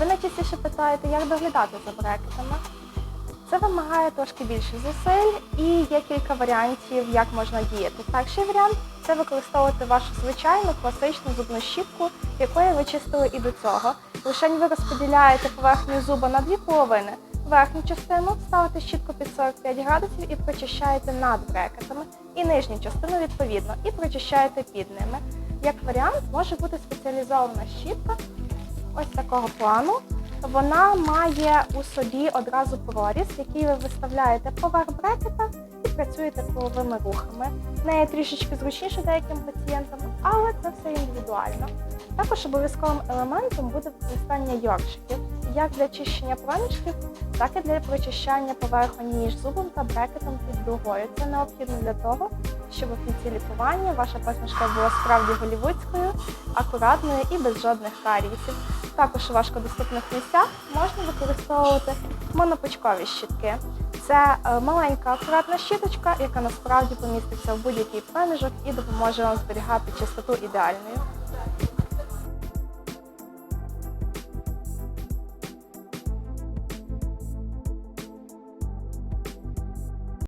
Ви найчастіше питаєте, як доглядати за брекетами. Це вимагає трошки більше зусиль і є кілька варіантів, як можна діяти. Перший варіант це використовувати вашу звичайну класичну зубну щітку, якою ви чистили і до цього. Лишень ви розподіляєте поверхню зуба на дві половини. Верхню частину ставите щітку під 45 градусів і прочищаєте над брекетами, і нижню частину відповідно, і прочищаєте під ними. Як варіант може бути спеціалізована щітка ось такого плану. Вона має у собі одразу проріз, який ви виставляєте поверх брекета і працюєте коловими рухами. Неї трішечки зручніше деяким пацієнтам, але це все індивідуально. Також обов'язковим елементом буде використання йоршиків як для чищення проміжків, так і для прочищання поверхонь між зубом та брекетом під дугою. Це необхідно для того, щоб в кінці лікування ваша посмішка була справді голівудською, акуратною і без жодних карієсів. Також у важкодоступних місцях можна використовувати монопочкові щітки. Це е, маленька акуратна щіточка, яка насправді поміститься в будь-який проміжок і допоможе вам зберігати чистоту ідеальною.